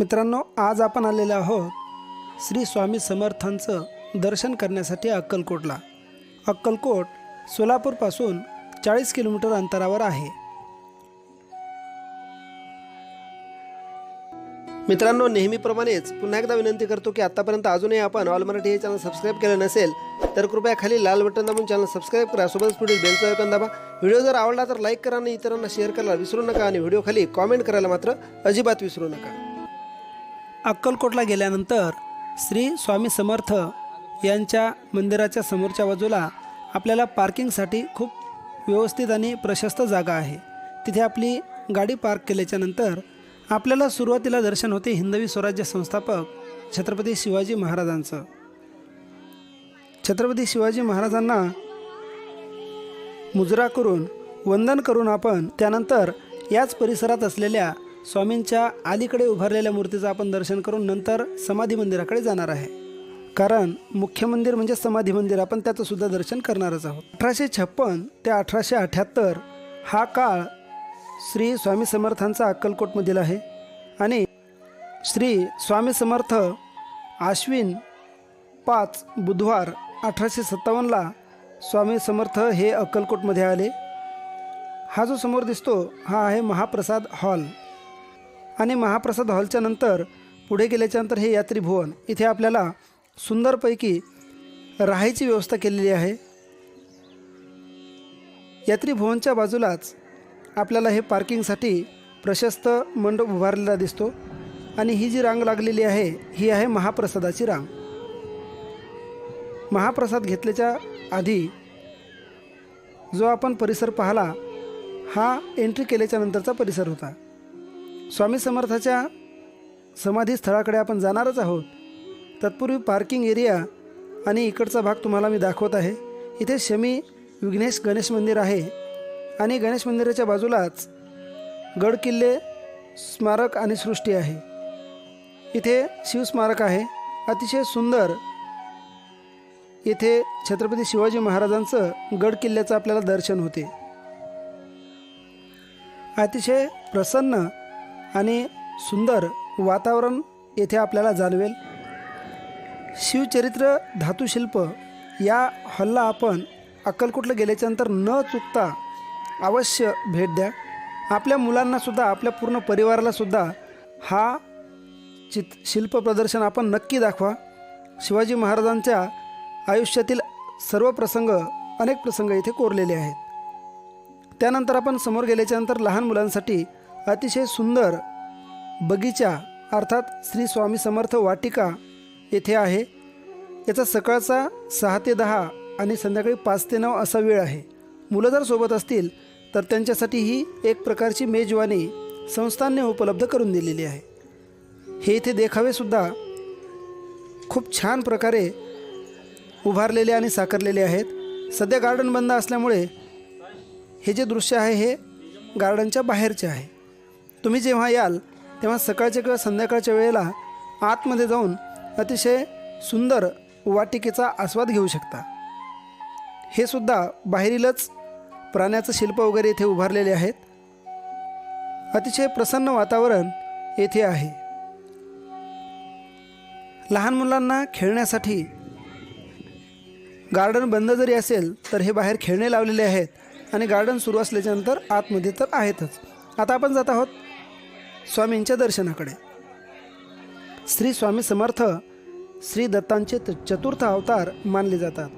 मित्रांनो आज आपण आलेलो आहोत श्री स्वामी समर्थांचं दर्शन करण्यासाठी अक्कलकोटला. अक्कलकोट सोलापूरपासून चाळीस किलोमीटर अंतरावर आहे. मित्रांनो नेहमीप्रमाणेच पुन्हा एकदा विनंती करतो की आतापर्यंत अजूनही आपण ऑल मराठी हे चॅनल सबस्क्राईब केलं नसेल तर कृपया खाली लाल बटन दाबून चॅनल सबस्क्राईब करा. सोबतच पुढील बेलचं ऐकून दाबा. व्हिडिओ जर आवडला तर लाईक करा आणि इतरांना शेअर करायला विसरू नका आणि व्हिडिओ खाली कॉमेंट करायला मात्र अजिबात विसरू नका. अक्कलकोटला गेल्यानंतर श्री स्वामी समर्थ यांच्या मंदिराच्या समोरच्या बाजूला आपल्याला पार्किंगसाठी खूप व्यवस्थित आणि प्रशस्त जागा आहे. तिथे आपली गाडी पार्क केल्याच्यानंतर आपल्याला सुरुवातीला दर्शन होते हिंदवी स्वराज्य संस्थापक छत्रपती शिवाजी महाराजांचं. छत्रपती शिवाजी महाराजांना मुजरा करून वंदन करून आपण त्यानंतर याच परिसरात असलेल्या स्वामींच्या अलीकडे उभारलेल्या मूर्तीचं आपण दर्शन करून नंतर समाधी मंदिराकडे जाणार आहे. कारण मुख्य मंदिर म्हणजे समाधी मंदिर आपण त्याचं सुद्धा दर्शन करणारच आहोत. अठराशे छप्पन ते अठराशे अठ्ठ्याहत्तर हा काळ श्री स्वामी समर्थांचा अक्कलकोटमधील आहे. आणि श्री स्वामी समर्थ आश्विन पाच बुधवार अठराशे सत्तावन्नला स्वामी समर्थ हे अक्कलकोटमध्ये आले. हा जो समोर दिसतो हा आहे महाप्रसाद हॉल. आणि महाप्रसाद हॉलच्या नंतर पुढे गेल्याच्यानंतर हे यात्री भुवन इथे आपल्याला सुंदरपैकी राहायची व्यवस्था केलेली आहे. यात्री भुवनच्या बाजूलाच आपल्याला हे पार्किंगसाठी प्रशस्त मंडप उभारलेला दिसतो आणि ही जी रांग लागलेली आहे ही आहे महाप्रसादाची रांग. महाप्रसाद घेतल्याच्या आधी जो आपण परिसर पाहिला हा एंट्री केल्याच्या नंतरचा परिसर होता. स्वामी समर्थाच्या समाधी स्थळाकडे आपण जाणारच आहोत. तत्पूर्वी पार्किंग एरिया आणि इकडचा भाग तुम्हाला मी दाखवत आहे. इथे शमी विघ्नेश गणेश मंदिर आहे आणि गणेश मंदिराच्या बाजूलाच गड किल्ले स्मारक आणि सृष्टी आहे. इथे शिवस्मारक आहे. अतिशय सुंदर येथे छत्रपती शिवाजी महाराजांचं गड किल्ल्याचं आपल्याला दर्शन होते. अतिशय प्रसन्न आणि सुंदर वातावरण येथे आपल्याला जाणवेल. शिवचरित्र धातुशिल्प या हॉलला आपण अक्कलकोटला गेल्याच्यानंतर न चुकता अवश्य भेट द्या. आपल्या मुलांनासुद्धा आपल्या पूर्ण परिवारालासुद्धा हा चित शिल्प प्रदर्शन आपण नक्की दाखवा. शिवाजी महाराजांच्या आयुष्यातील सर्व प्रसंग अनेक प्रसंग इथे कोरलेले आहेत. त्यानंतर आपण समोर गेल्याच्यानंतर लहान मुलांसाठी अतिशय सुंदर बगीचा अर्थात श्री स्वामी समर्थ वाटिका येथे आहे. याचा सकाळचा सहा ते दहा आणि संध्याकाळी पाच ते नऊ असा वेळ आहे. मुलं जर सोबत असतील तर त्यांच्यासाठी ही एक प्रकारची मेजवानी संस्थांनी उपलब्ध करून दिलेली आहे. हे इथे देखावेसुद्धा खूप छान प्रकारे उभारलेले आणि साकारलेले आहेत. सध्या गार्डन बंद असल्यामुळे हे जे दृश्य आहे हे गार्डनच्या बाहेरचे आहे. तुम्ही जेव्हा याल तेव्हा सकाळच्या किंवा संध्याकाळच्या वेळेला आतमध्ये जाऊन अतिशय सुंदर वाटिकेचा आस्वाद घेऊ शकता. हे सुद्धा बाहेरीलच प्राण्याचं शिल्प वगैरे येथे उभारलेले आहेत. अतिशय प्रसन्न वातावरण येथे आहे. लहान मुलांना खेळण्यासाठी गार्डन बंद जरी असेल तर हे बाहेर खेळणे लावलेले आहेत आणि गार्डन सुरू असल्याच्यानंतर आतमध्ये तर आहेतच. आता आपण जात आहोत स्वामींच्या दर्शनाकडे. श्री स्वामी समर्थ श्री दत्तांचे चतुर्थ अवतार मानले जातात.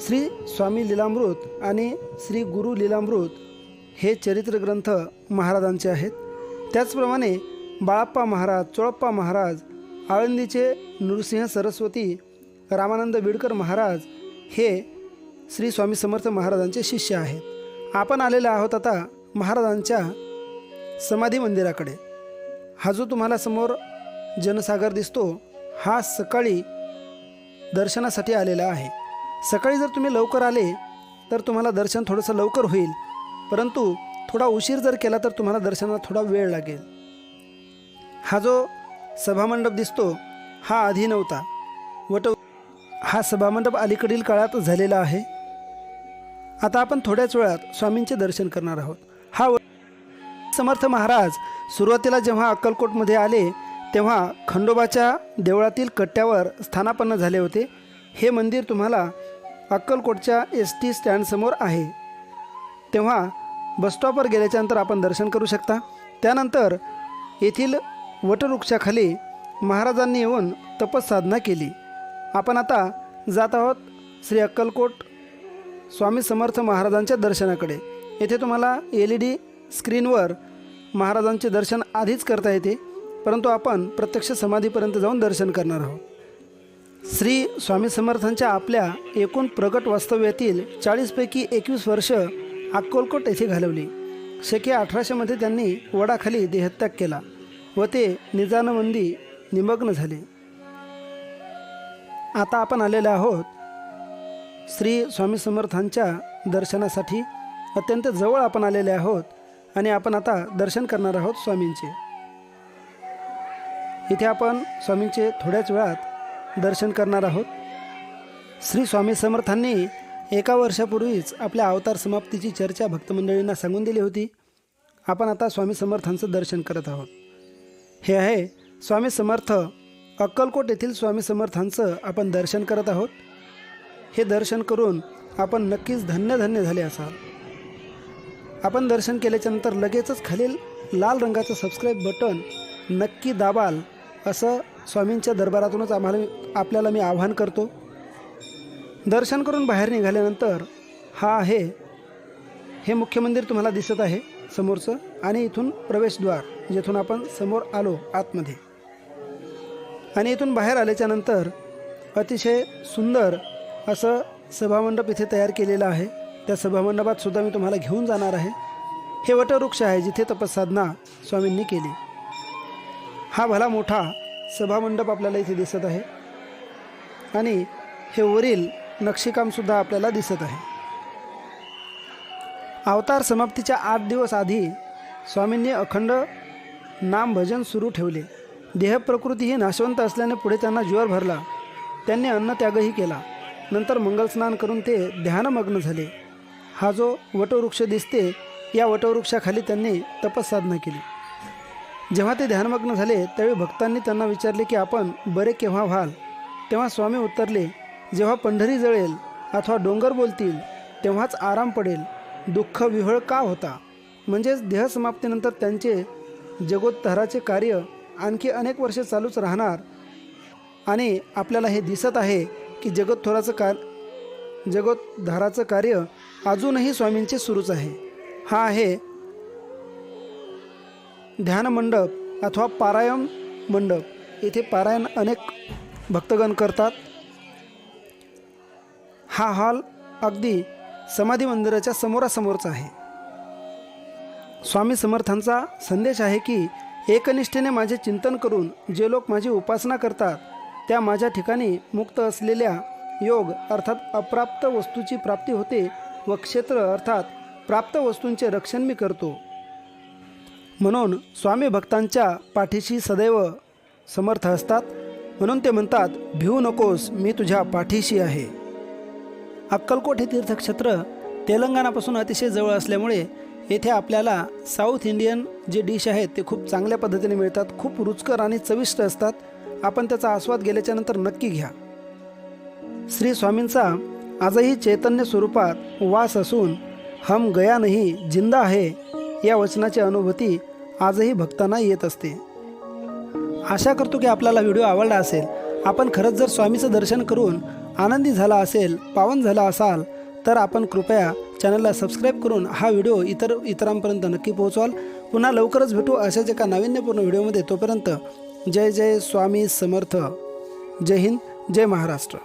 श्री स्वामी लीलामृत आणि श्री गुरु लीलामृत हे चरित्र ग्रंथ महाराजांचे आहेत. त्याचप्रमाणे बाळाप्पा महाराज चोळप्पा महाराज आळंदीचे नृसिंह सरस्वती रामानंद बिडकर महाराज हे श्री स्वामी समर्थ महाराजांचे शिष्य आहेत. आपण आलेले आहोत आता महाराजांच्या समाधी मंदिराकडे. हा जो तुम्हाला समोर जनसागर दिसतो हा सकाळी दर्शनासाठी आलेला आहे. सकाळी जर तुम्ही लवकर आले तर तुम्हाला दर्शन थोडंसं लवकर होईल. परंतु थोडा उशीर जर केला तर तुम्हाला दर्शनाला थोडा वेळ लागेल. हा जो सभामंडप दिसतो हा आधी नव्हता. वट हा सभामंडप अलीकडील काळात झालेला आहे. आता आपण थोड्याच वेळात स्वामींचे दर्शन करणार आहोत. समर्थ महाराज सुरुवातीला जेव्हा अक्कलकोटमध्ये आले तेव्हा खंडोबाच्या देवळातील कट्ट्यावर स्थानापन्न झाले होते. हे मंदिर तुम्हाला अक्कलकोटच्या एस टी स्टँडसमोर आहे. तेव्हा बसस्टॉपवर गेल्याच्यानंतर आपण दर्शन करू शकता. त्यानंतर येथील वटवृक्षाखाली महाराजांनी येऊन तपसाधना केली. आपण आता जात आहोत श्री अक्कलकोट स्वामी समर्थ महाराजांच्या दर्शनाकडे. येथे तुम्हाला एल ई डी स्क्रीनवर महाराजांचे दर्शन आधीच करता येते परंतु आपण प्रत्यक्ष समाधीपर्यंत जाऊन दर्शन करणार आहोत. श्री स्वामी समर्थांच्या आपल्या एकूण प्रगट वास्तव्यातील चाळीसपैकी एकवीस वर्ष अक्कोलकोट येथे घालवली. शके अठराशेमध्ये त्यांनी वडाखाली देहत्याग केला व ते निजानमंदी निमग्न झाले. आता आपण आलेले आहोत श्री स्वामी समर्थांच्या दर्शनासाठी. अत्यंत जवळ आपण आलेले आहोत. आणि आपण आता दर्शन करणार आहोत स्वामींचे. इथे आपण स्वामींचे थोड्याच वेळात दर्शन करणार आहोत. श्री स्वामी समर्थांनी एका वर्षापूर्वीच आपल्या अवतार समाप्तीची चर्चा भक्तमंडळींना सांगून दिली होती. आपण आता स्वामी समर्थांचं दर्शन करत आहोत. हे आहे स्वामी समर्थ अक्कलकोट येथील स्वामी समर्थांचं आपण दर्शन करत आहोत. हे दर्शन करून आपण नक्कीच धन्य धन्य झाले असाल. आपण दर्शन केल्याच्यानंतर लगेचच खालील लाल रंगाचं सबस्क्राईब बटन नक्की दाबाल असं स्वामींच्या दरबारातूनच आम्हाला आपल्याला मी आवाहन करतो. दर्शन करून बाहेर निघाल्यानंतर हा आहे हे मुख्य मंदिर तुम्हाला दिसत आहे समोरचं आणि इथून प्रवेशद्वार जेथून आपण समोर आलो आतमध्ये. आणि इथून बाहेर आल्याच्यानंतर अतिशय सुंदर असं सभामंडप इथे तयार केलेलं आहे. त्या सभामंडपात सुद्धा मी तुम्हाला घेऊन जाणार आहे. हे वटवृक्ष आहे जिथे तपसाधना स्वामींनी केली. हा भला मोठा सभामंडप आपल्याला इथे दिसत आहे. आणि हे वरील नक्षीकामसुद्धा आपल्याला दिसत आहे. अवतार समाप्तीच्या आठ दिवस आधी स्वामींनी अखंड नाम भजन सुरू ठेवले. देहप्रकृती ही नाशवंत असल्याने पुढे त्यांना जीवर भरला. त्यांनी अन्नत्यागही केला. नंतर मंगलस्नान करून ते ध्यानमग्न झाले. हा जो वटवृक्ष दिसते या वटवृक्षाखाली त्यांनी तपसाधना केली. जेव्हा ते ध्यानमग्न झाले त्यावेळी भक्तांनी त्यांना विचारले की आपण बरे केव्हा व्हाल? तेव्हा स्वामी उत्तरले जेव्हा पंढरी जळेल अथवा डोंगर बोलतील तेव्हाच आराम पडेल. दुःख विहळ का होता? म्हणजेच देहसमाप्तीनंतर त्यांचे जगोत्तराचे कार्य आणखी अनेक वर्षे चालूच राहणार आणि आपल्याला हे दिसत आहे की जगोत्थोराचं का जगोद्धाराचं कार्य अजूनही स्वामींचे सुरूच आहे. हा आहे ध्यान मंडप अथवा पारायण मंडप. येथे पारायण अनेक भक्तगण करतात. हा हॉल अगदी समाधी मंदिराच्या समोरासमोरचा आहे. स्वामी समर्थांचा संदेश आहे की एकनिष्ठेने माझे चिंतन करून जे लोक माझी उपासना करतात त्या माझ्या ठिकाणी मुक्त असलेल्या योग अर्थात अप्राप्त वस्तूची प्राप्ती होते व क्षेत्र अर्थात प्राप्त वस्तूंचे रक्षण मी करतो. म्हणून स्वामी भक्तांच्या पाठीशी सदैव समर्थ असतात. म्हणून ते म्हणतात भिवू नकोस मी तुझ्या पाठीशी आहे. अक्कलकोट हे तीर्थक्षेत्र तेलंगणापासून अतिशय जवळ असल्यामुळे येथे आपल्याला साऊथ इंडियन जे डिश आहेत ते खूप चांगल्या पद्धतीने मिळतात खूप रुचकर आणि चविष्ट असतात. आपण त्याचा आस्वाद गेल्याच्यानंतर नक्की घ्या. श्री स्वामींचा आजही चैतन्य स्वरूपात वास असून हम गया नाही जिंदा आहे या वचनाची अनुभूती आजही भक्तांना येत असते. आशा करतो की आपल्याला व्हिडिओ आवडला असेल. आपण खरंच जर स्वामीचं दर्शन करून आनंदी झाला असेल पावन झाला असाल तर आपण कृपया चॅनलला सबस्क्राईब करून हा व्हिडिओ इतर इतरांपर्यंत नक्की पोहोचवाल. पुन्हा लवकरच भेटू अशाच एका नाविन्यपूर्ण व्हिडिओमध्ये. तोपर्यंत जय जय स्वामी समर्थ. जय हिंद जय महाराष्ट्र.